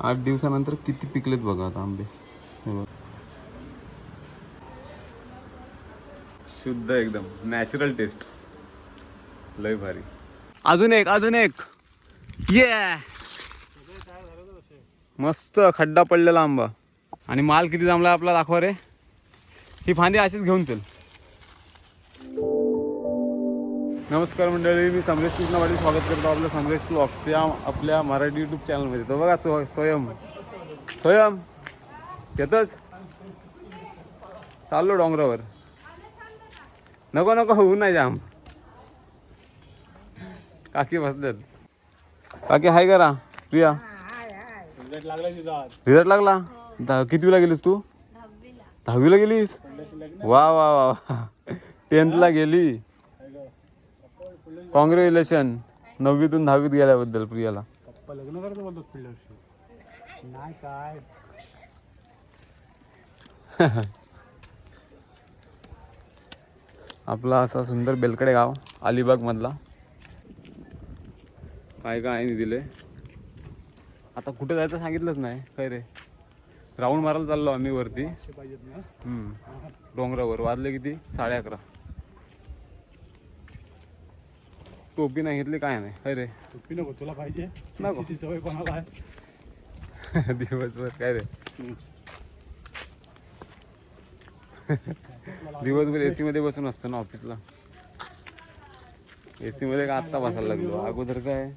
आठ दिवसानंतर किती पिकलेत बघा आता आंबे. हे. शुद्ध एकदम नॅचरल टेस्ट लय भारी. अजून एक अजून एक. ये मस्त खड्डा पडलेला आंबा. आणि माल किती जमला आपला दाखवा रे. ही फांदी अशीच घेऊन चल. नमस्कार मंडळी मी समरेश कृष्णावाडी स्वागत करतो आपलं समरेश ब्लॉग्स या आपल्या मराठी यूट्यूब चॅनलमध्ये तो बघा सो स्वयं. स्वयं येतच चाललो डोंगरावर. नको नको होऊ नाही जाम. काकी बसल्यात काकी हाय करा. प्रिया. रिझल्ट लागला? दहा कितवीला गेलीस तू? दहावीला. गेलीस? वा वा वा वा. टेन्थला गेली. कॉंग्रॅच्युलेशन नववीतून दहावीत गेल्याबद्दल प्रियाला. पप्पा लग्न करायचं बोलतो पुढल्या वर्षी. नाही काय. आपला असा सुंदर बेलकडे गाव अलिबाग मधला काय काय आहे दिले आता कुठे जायचं सांगितलंच नाही. काय रे? राऊंड मारायला चाललो आम्ही वरती. डोंगरावर. वाजले किती? साडे अकरा. टोपी नाही घेतली काय नाही. काय रे. टोपी नको तुला पाहिजे. नको. ची सवय कोणाला आहे? दिवसभर काय रे. दिवसभर एसी मध्ये बसून असतो ना ऑफिसला. एसी मध्ये का आत्ता बसायला लागलो? अगोदर काय?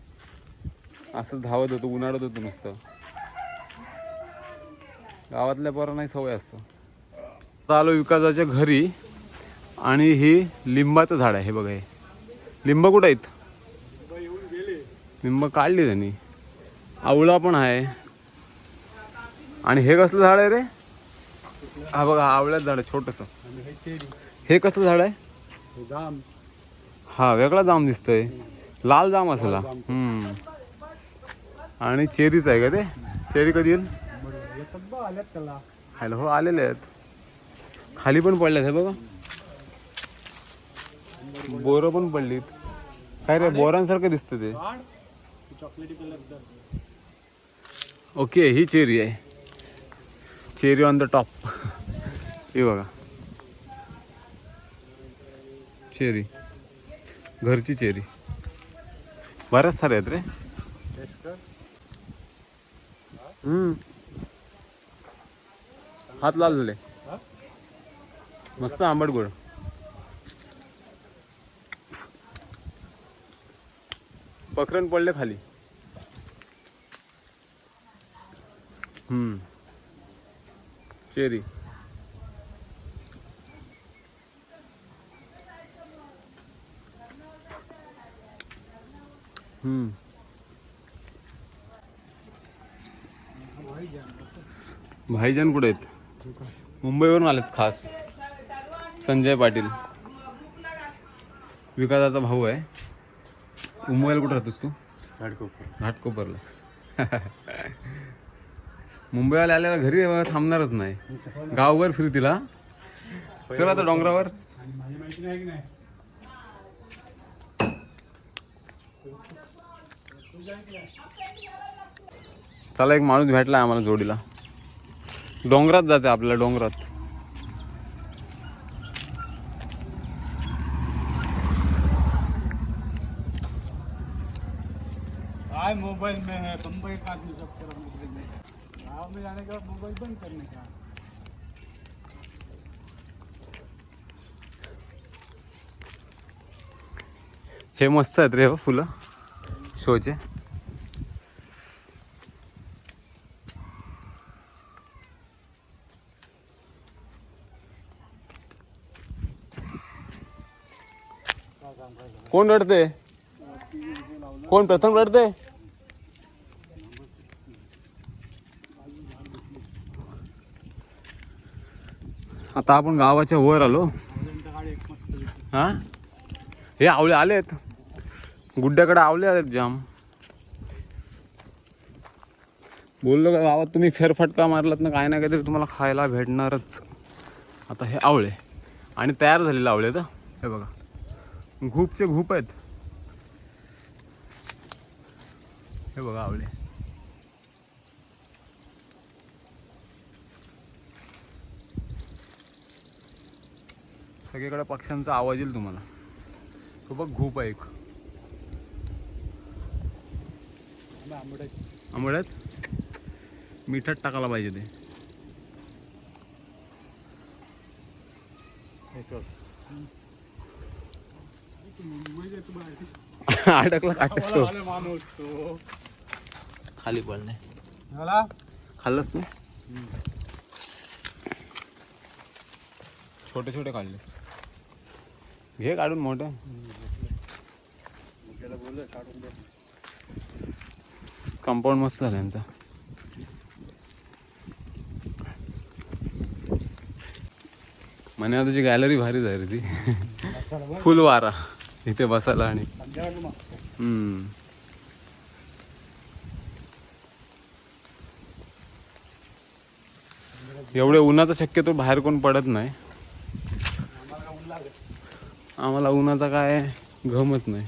असं धावत होतो उन्हाळत होतो नुसतं. गावातल्या पोरांनाही सवय असतं. आता आलो विकासाच्या घरी आणि ही लिंबाचं झाड आहे हे बघा हे. लिंब कुठं आहेत? लिंब काढली त्यांनी. आवळा पण आहे. आणि हे कसलं झाड आहे रे? हा बघा हा झाड आहे छोटस. हे कसलं झाड आहे? जाम हा वेगळा जाम दिसतोय. लाल जाम असला हम्म. आणि चेरीच आहे का ते? चेरी कधी येईल? हॅलो हो आलेले आहेत. खाली पण पडल्यात हे बघा. बोरं पण पडलीत. काय रे बोरांसारखं दिसतं ते. चॉकलेटी ओके ही चेरी आहे. चेरी ऑन द टॉप हे बघा. चेरी. घरची चेरी. बऱ्याच साऱ्या आहेत रे. हात लाल झाले? मस्त आंबट गोड. पखरण पडले खाली. हम्म. चेरी. हम्म. भाईजान कुठे आहेत? मुंबईवरून आलेत खास. संजय पाटील. विकासाचा भाऊ आहे. मुंबईला कुठं राहतोस तू? घाटकोपर. घाटकोपरला. मुंबईला आल्याला घरी थांबणारच नाही. गावभर फिरतीला चल आता डोंगरावर. चला एक माणूस भेटला आम्हाला जोडीला. डोंगरात जायचं आपल्याला डोंगरात. काय मोबाइल में है? बम्बई का आदमी सब करने के लिए गाँव में जाने के बाद मोबाइल बंद करने का। हे मस्त आहेत रे हो फुलं. शोचे. कोण रडते कोण प्रथम रडते आता आपण गावाच्या वर आलो. हां? हा हे आवळे आलेत. गुड्ड्याकडे आवले आलेत जाम. बोललो का गावात तुम्ही फेरफटका मारलात ना काय ना काहीतरी तुम्हाला खायला भेटणारच. आता हे आवळे. आणि तयार झालेले आवळे तर हे बघा. घूपचे घूप आहेत. हे बघा आवळे. सगळीकडे पक्ष्यांचा आवाज येईल तुम्हाला. तो बघ घूप आहे एक. आंबड्यात मिठात टाकायला पाहिजे ते. अडकला काटतो खाली पडणे तू? छोटे छोटे काढलेस घे काढून मोठं. कंपाऊंड मस्त झालं यांचा. म्हणे त्याची गॅलरी भारी झाली ती. फुल वारा. इथे बसायला आणि. एवढे उन्हाचा शक्यतो बाहेर कोण पडत नाही आम्हाला काय ऊन लागेल आम्हाला उन्हाचा काय घमच नाही.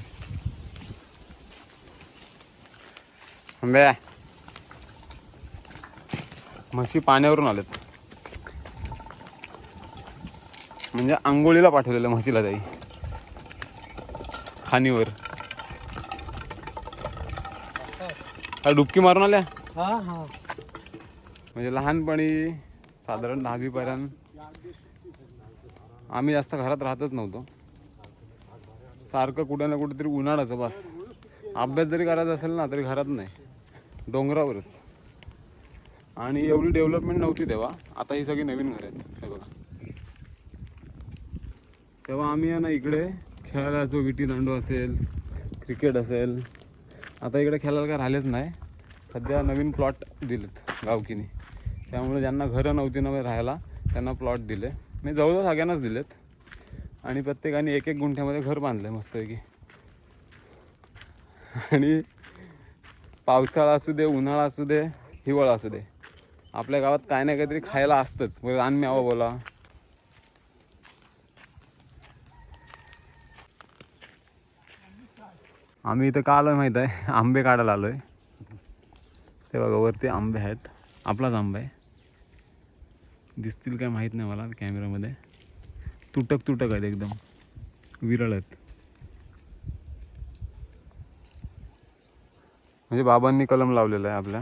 आंब्या. म्हशी पाण्यावरून आलेत. म्हणजे आंघोळीला पाठवलेलं म्हशीला ताई. खाणीवर. काय डुबकी मारून आल्या? हा हा. म्हणजे लहानपणी साधारण दहावीपर्यंत आम्ही जास्त घरात राहतच नव्हतो. सारखं कुठं ना कुठेतरी उन्हाळाचं बस. अभ्यास जरी करायचा असेल ना तरी घरात नाही. डोंगरावरच. आणि एवढी डेव्हलपमेंट नव्हती तेव्हा. आता ही सगळी नवीन घर आहेत. हे बघा. तेव्हा आम्ही आहे ना इकडे खेळायला जायचो. विटी दांडू असेल क्रिकेट असेल. आता इकडे खेळायला काय राहिलेच नाही. सध्या नवीन प्लॉट दिलेत गावकीने. त्यामुळे ज्यांना घरं नव्हती ना राहायला त्यांना प्लॉट दिले. मी जवळजवळ सगळ्यांनाच दिलेत. आणि प्रत्येकाने एक एक गुंठ्यामध्ये घर बांधलं आहे मस्तपैकी. आणि पावसाळा असू दे उन्हाळा असू दे हिवाळा असू दे. आपल्या गावात काय ना काहीतरी खायला असतंच. मग रानमेवा बोला. आम्ही इथं का आलोय माहीत आहे? आंबे काढायला आलोय. ते बघा वरती आंबे आहेत. आपलाच आंबा आहे. दिसतील काय माहीत नाही मला कॅमेऱ्यामध्ये तुटक तुटक आहेत एकदम. विरळ आहेत. म्हणजे बाबांनी कलम लावलेला आहे आपल्या.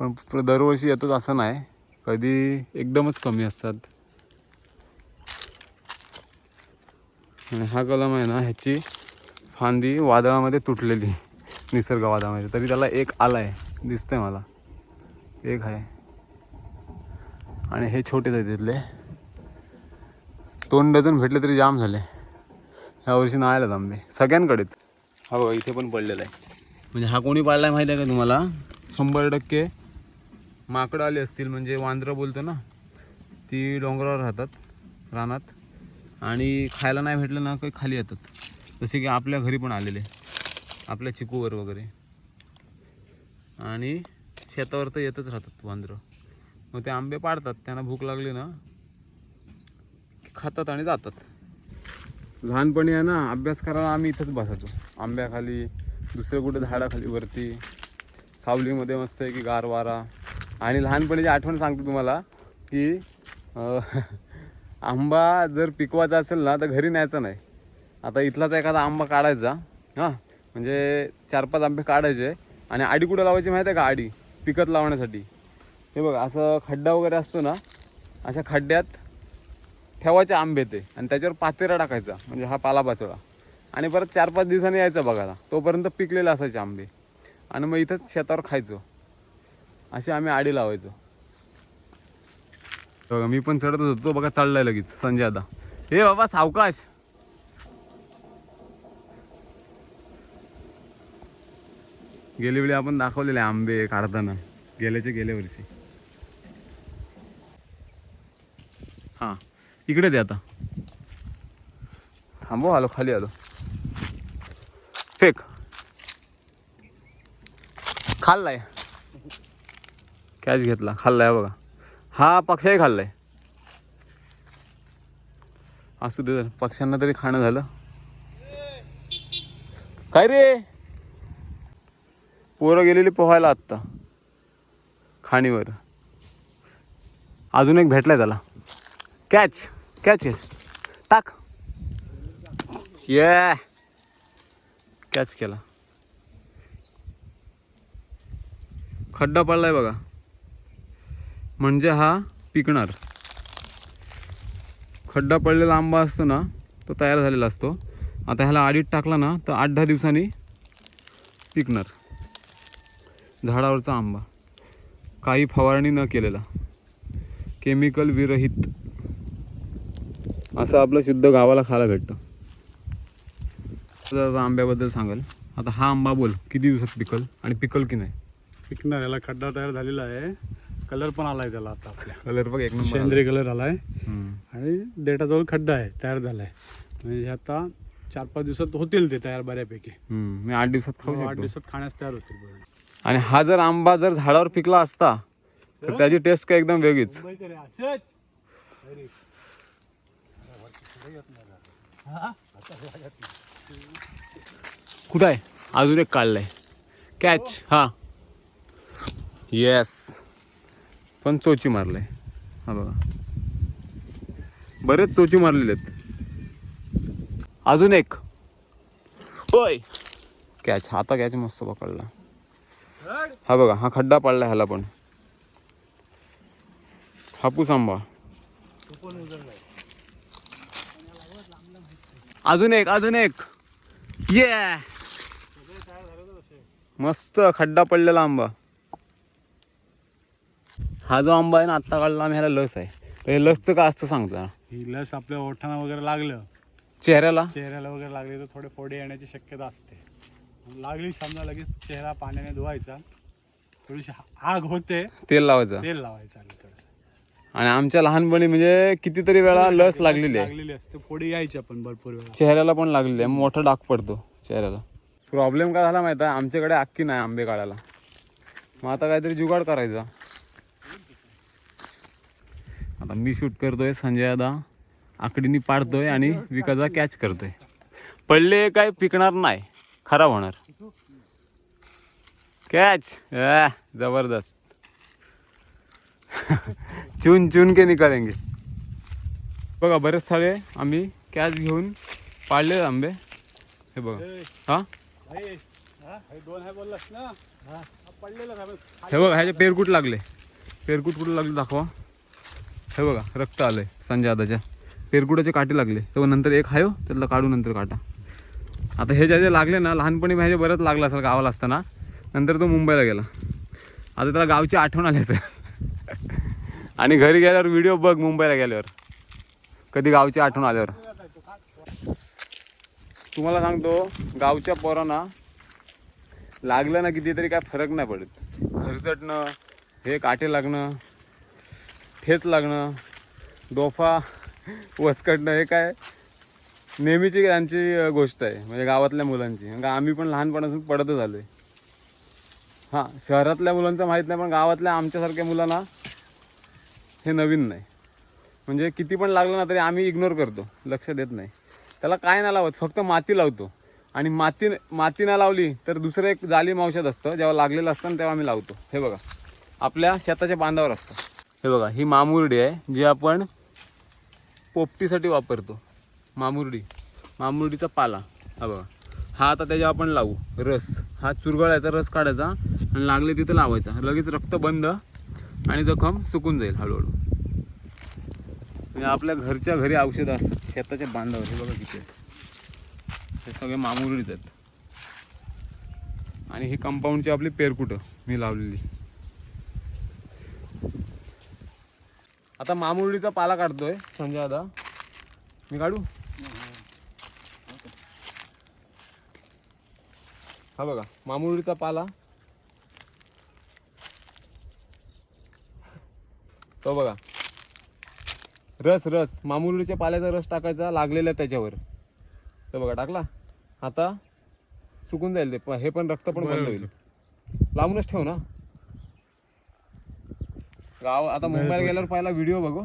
पण दरवर्षी येतच असं नाही. कधी एकदमच कमी असतात. आणि हा कलम आहे ना ह्याची फांदी वादळामध्ये तुटलेली. निसर्ग वादळामध्ये तरी त्याला एक आला आहे दिसतंय मला. एक आहे. आणि हे छोटेच आहेत तिथले. दोन डझन भेटले तरी जाम झाले. ह्यावर्षी नाही आलेत आंबे सगळ्यांकडेच. हा बघा इथे पण पडलेला आहे. म्हणजे हा कोणी पाळलाय माहिती आहे का तुम्हाला? शंभर टक्के माकडं आली असतील म्हणजे वांद्रं बोलतो ना ती डोंगरावर राहतात रानात. आणि खायला नाही भेटलं ना काही खाली येतात. जसे की आपल्या घरी पण आलेले आपल्या चिकूवर वगैरे. आणि शेतावर तर येतच राहतात वांद्रं. मग ते आंबे पाडतात त्यांना भूक लागली ना खातात आणि जातात. लहानपणी आहे ना अभ्यास करायला आम्ही इथंच बसायचो. आंब्याखाली दुसऱ्या कुठे झाडाखाली वरती सावलीमध्ये मस्त आहे की गार वारा. आणि लहानपणीची आठवण सांगतो तुम्हाला की आंबा जर पिकवायचा असेल ना तर घरी न्यायचा नाही. आता इथलाच एखादा आंबा काढायचा हां. म्हणजे चार पाच आंबे काढायचे आणि आडी कुठं लावायची माहिती आहे का? आडी पिकत लावण्यासाठी. हे बघा असं खड्डा वगैरे असतो ना अशा खड्ड्यात ठेवायचे आंबे ते. आणि त्याच्यावर पातेरा टाकायचा म्हणजे हा पालापाचोळा आणि परत चार पाच दिवसांनी यायचा बघायला. तोपर्यंत पिकलेले असायचे आंबे. आणि मग इथंच शेतावर खायचो. असे आम्ही आडी लावायचो. बघा मी पण चढत होतो. तो बघा चढलाय लगेच संजय आता. हे बाबा सावकाश. गेल्या वेळी आपण दाखवलेले आंबे काढताना. गेल्याचे गेल्या वर्षी. हां. इकडे दे आता. थांबव आलो खाली आलो. फेक. खाल्लाय. कॅच घेतला. खाल्लाय बघा. हा पक्षाही खाल्लाय. असू दे पक्ष्यांना तरी खाणं झालं. काय रे? पोरं गेलेली पोहायला आत्ता. खाणीवर. अजून एक भेटलाय त्याला. कॅच कॅच कॅच टाक ये कॅच केला खड्डा पडलाय बघा. म्हणजे हा पिकणार. खड्डा पडलेला आंबा असतो ना तो तयार झालेला असतो. आता ह्याला आडीत टाकला ना तर आठ दहा दिवसांनी पिकणार. झाडावरचा आंबा. काही फवारणी न केलेला. केमिकल विरहित. असं आपलं शुद्ध गावाला खायला भेटतं. आता आंब्याबद्दल सांगाल. आता हा आंबा बोल किती दिवसात पिकल आणि पिकल की नाही? पिकणार याला खड्डा तयार झालेला आहे. कलर पण आलाय त्याला आता आपल्या. कलर बघ एक. सेंद्रिय कलर आलाय. आणि डेटाजवळ खड्डा आहे तयार झालाय. म्हणजे आता चार पाच दिवसात होतील ते तयार बऱ्यापैकी. आठ दिवसात खाऊ हो, आठ दिवसात खाण्यास तयार होतील. आणि हा जर आंबा जर झाडावर पिकला असता तर त्याची टेस्ट काय एकदम वेगळीच मुंबईकर आहे, असंच. अरे. कुठं आहे? अजून एक काढलंय. कॅच हा. येस पण चोची मारलंय. हा बघा. बरेच चोची मारलेले आहेत. अजून एक. होय. कॅच आता कॅच मस्त पकडला. हा बघा हा खड्डा पडला ह्याला पण. हापूस आंबा. अजून एक अजून एक. ये मस्त खड्डा पडलेला आंबा. हा जो आंबा आहे ना आत्ता काढला आम्ही ह्याला लस आहे. तर हे लसचं काय असतं सांगता ही लस आपल्या ओठांना वगैरे लागलं. चेहऱ्याला? चेहऱ्याला वगैरे लागले तर थोडे फोडे येण्याची शक्यता असते. लागली समजा लगेच चेहरा पाण्याने धुवायचा. थोडीशी आग होते. तेल लावायचं. तेल लावायचं आणि आमच्या लहानपणी म्हणजे कितीतरी वेळा लस लागलेली आहे. लागलेली असते. फोडे यायच्या पण भरपूर वेळा. चेहऱ्याला पण लागलेली आहे. मोठा डाग पडतो चेहऱ्याला. प्रॉब्लेम काय झाला माहिती आहे? आमच्याकडे अक्की नाही आंबे काढायला. मग आता काहीतरी जुगाड करायचा. आता मी शूट करतोय संजय दादा. आकडीनी पाडतोय आणि विकाचा कॅच करतोय. पडले काय पिकणार नाही. खराब होणार. कॅच जबरदस्त. चुन चुन के निकालेंगे। बघा बरेच सारे आम्ही कॅच घेऊन पाळले आंबे. हे बघा. हा? हे बघा ह्याचे पेरकूट लागले. पेरकूट कुठे लागले दाखवा. हे बघा रक्त आलंय संजय दादाच्या. पेरकुटाचे काटे लागले. तर नंतर एक हायो त्यातला काढू नंतर काटा. आता हे ज्याचे लागले ना लहानपणी ह्याचे बरंच लागलं असेल गावाला असताना. नंतर तो मुंबईला गेला. आता त्याला गावची आठवण आली असेल. आणि घरी गेल्यावर व्हिडिओ बघ मुंबईला गेल्यावर. कधी गावची आठवण आल्यावर. तुम्हाला सांगतो गावच्या पोरांना लागलं ना कितीतरी काय फरक नाही पडत. घरचटणं हे काटे लागणं ठेच लागणं डोफा वसकटणं हे काय नेहमीची त्यांची गोष्ट आहे. म्हणजे गावातल्या मुलांची. का आम्ही पण लहानपणापासून पडतच आलो आहे हां शहरातल्या मुलांचं माहीत नाही पण गावातल्या आमच्यासारख्या मुलांना हे नवीन नाही. म्हणजे किती पण लागलं ना तरी आम्ही इग्नोर करतो. लक्ष देत नाही. त्याला काय नाही लावत फक्त माती लावतो. आणि माती माती ना लावली तर दुसरं एक जालिम औषध असतं. जेव्हा लागलेलं असतं ना तेव्हा आम्ही लावतो. हे बघा. आपल्या शेताच्या बांधावर असतं. हे बघा ही मामुरडी आहे जी आपण पोपटीसाठी वापरतो. मामुरडी. मामुरडीचा पाला. हा बघा. हा आता त्याच्यावर आपण लावू. रस. हा चुरगळायचा रस काढायचा आणि लागले तिथे लावायचा. लगेच रक्त बंद आणि जखम सुकून जाईल हळूहळू. म्हणजे आपल्या घरच्या घरी औषधं असतात. शेताच्या बांधावर. हे बघा किती हे सगळे मामुरडीच आहेत. आणि ही कंपाऊंडची आपली पेरकुटं मी लावलेली. आता मामुरडीचा पाला काढतोय. संजय दादा. मी काढू? हा बघा. मामुरडीचा पाला. तो बघा. रस रस. मामुरडीच्या पाल्याचा रस टाकायचा लागलेला त्याच्यावर. तर बघा टाकला. आता सुकून जाईल ते. हे पण रक्त पण बंद. होईल. लावूनच ठेव ना. गाव आता मुंबईला गेल्यावर पहिला व्हिडिओ बघू.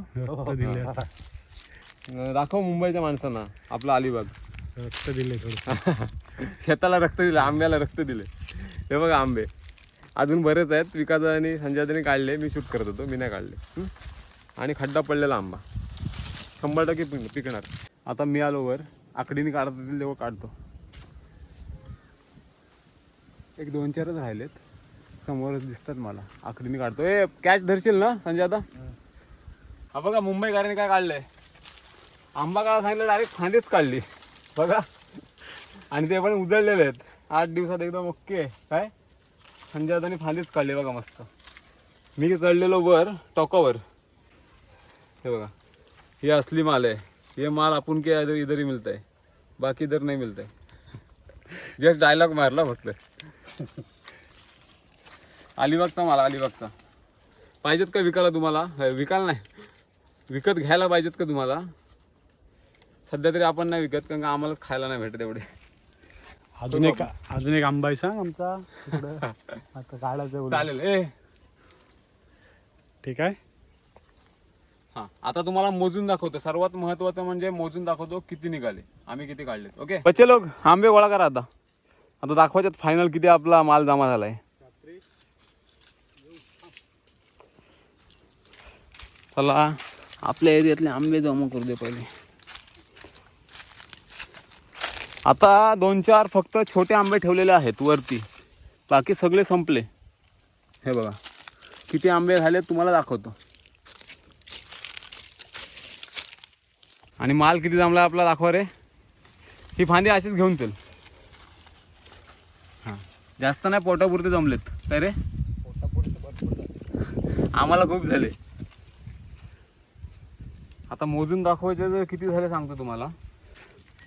दाखव मुंबईच्या माणसांना आपला अलिबाग. रक्त दिले थोडं शेताला रक्त दिले आंब्याला रक्त दिले हे बघा आंबे. अजून बरेच आहेत. विकास आणि संजयदानी काढले. मी शूट करत होतो. मी नाही काढले. आणि खड्डा पडलेला आंबा. शंभर टक्के पिक पिकणार. आता मी आलो वर. आकडीने काढत येतील तेव्हा काढतो. एक दोन चारच राहिलेत. समोरच दिसतात मला. आकडीने काढतो. ए कॅच धरशील ना संजय आता हा बघा मुंबईकरांनी काय काढलंय? आंबा काढा सांगितलं डायरेक्ट फांदीच काढली. बघा. आणि ते पण उजळलेले आहेत. आठ दिवसात एकदम ओके. काय? संजय दादानी फांदीच काढली बघा मस्त. मी चढलेलो वर टॉकावर. हे बघा. हे असली माल आहे. हे माल आपण की इधर इधरही मिळत आहे बाकी इधर नाही मिळत आहे जस्ट डायलॉग मारला फक्त. अलिबागचा माल अलिबागचा. पाहिजेत का विकायला तुम्हाला? हे, विकायला नाही. विकत घ्यायला पाहिजेत का तुम्हाला? सध्या तरी आपण नाही विकत कारण का आम्हालाच खायला नाही भेटत एवढे. अजून एक अजून एक आंबा आहे सांग आमचा. आता काढायचं. चालेल ए. ठीक आहे? हा आता तुम्हाला मोजून दाखवतो. सर्वात महत्वाचं म्हणजे मोजून दाखवतो किती निघाले. आम्ही किती काढले ओके? बच्चे लोक आंबे गोळा करा आता. आता दाखवायच्यात फायनल किती आपला माल जमा झालाय. चला आपल्या एरियातले आंबे जमा करू दे पहिले. आता दोन चार फक्त छोटे आंबे ठेवलेले आहेत वरती. बाकी सगळे संपले. हे बघा. किती आंबे झाले तुम्हाला दाखवतो. आणि माल किती जमला आपला दाखवा रे. ही फांदी अशीच घेऊन चल. हां. जास्त नाही पोटापुरते जमलेत. काय रे? आम्हाला खूप झाले. आता मोजून दाखवायचे जर किती झाले सांगतो तुम्हाला.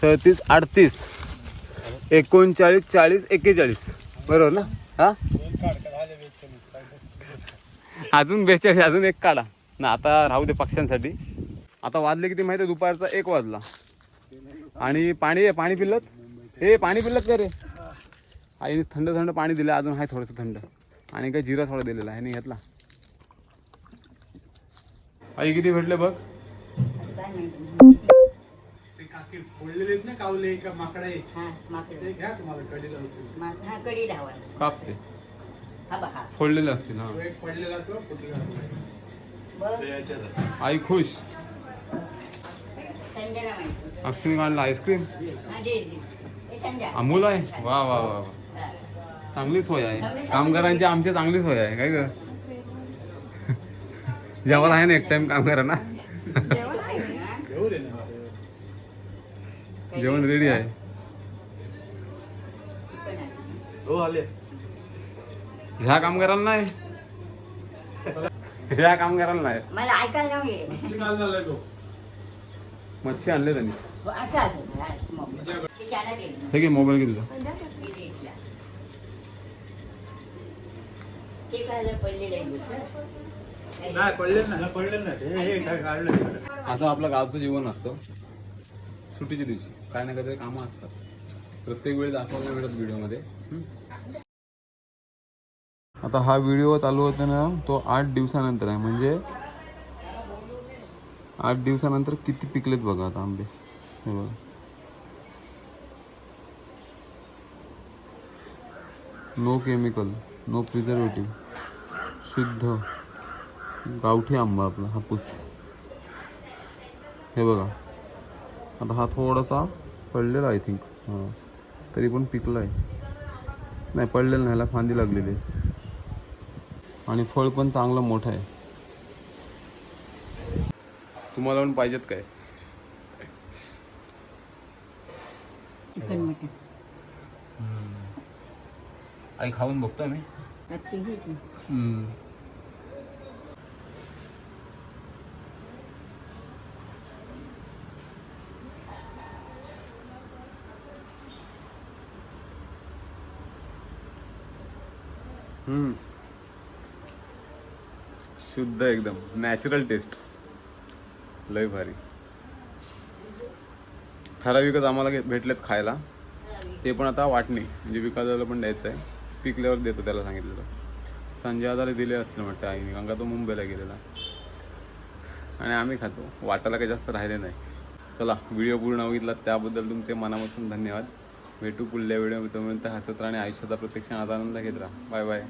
सदतीस अडतीस एकोणचाळीस चाळीस एक्केचाळीस. बरोबर ना? हां? अजून बेचाळीस अजून एक काढा. ना आता राहू दे पक्ष्यांसाठी. आता वाजले किती माहिती आहे? दुपारचा एक वाजला. आणि पाणी आहे? पाणी पिल्लत? हे पाणी पिल्लत का रे? आईने थंड थंड पाणी दिलं. अजून आहे थोडंसं थंड. आणि काय जिरा थोडा दिलेला आहे. नाही घेतला. आई किती भेटले बघ? ते फोडलेले आहेत ना कावले का माकडा? आहे हा माकडं. ते घ्या तुम्हाला कडीला उचलून. मा- हा कडी लावा कापते. हा बघा. फोडलेले असतील हा. तो एक पडलेला असो आई खुश. अक्षमी काढला आईस्क्रीम? हा. हे अमूल आहे? वा वा वा वा. हा. चांगली सोय आहे. कामगारांची आमची चांगली सोय आहे काय ग? जेवायला आहे ना एक टाइम कामगारांना जेवण आहे ना? घेऊ दे ना जेवण रेडी आहे. हो आले. ह्या कामगारांना नाही. ह्या कामगारांना नाही. मला ऐकायला जाऊ ये काल झालाय तो? मच्छी आणले त्यांनी. हो, घे मोबाईल घे तुझा हे. नाही हे. असं आपलं गावचं जीवन असतं. सुट्टीच्या दिवशी. काय ना काहीतरी कामं असतात. प्रत्येक वेळी दाखवायला मिळत व्हिडिओमध्ये. आता हा व्हिडिओ चालू होता ना तो आठ दिवसानंतर आहे. म्हणजे आठ दिवसानंतर किती पिकलेत बघा आता आंबे. हे बघा. नो केमिकल नो प्रिझर्वेटिव्ह शुद्ध गावठी आंबा आपला हापूस. हे बघा. आता हा थोडासा पडलेला आय थिंक हां. तरी पण पिकला आहे नाही पडलेलं नाही ह्याला फांदी लागलेली आहे. आणि फळ पण चांगलं मोठं आहे. तुम्हाला पण पाहिजेत काय? Chicken mutton. आई खाऊन बघतो मी. शुद्ध एकदम. नॅचरल टेस्ट लय भारी. ठराविकच आम्हाला भेटलेत खायला. ते पण आता वाटणे. म्हणजे विकासाला पण द्यायचं आहे पिकल्यावर देतो त्याला सांगितलेलं. संजय आदाला दिले असतील म्हटतं आईने. कारण का तो मुंबईला गेलेला. आणि आम्ही खातो. वाटायला काही जास्त राहिले नाही. चला व्हिडिओ पूर्ण बघितला त्याबद्दल तुमचे मनापासून धन्यवाद. भेटू पुढल्या व्हिडिओ तोपर्यंत हसत आणि आयुष्याचा प्रत्यक्ष आनंद घेत राहा. Bye bye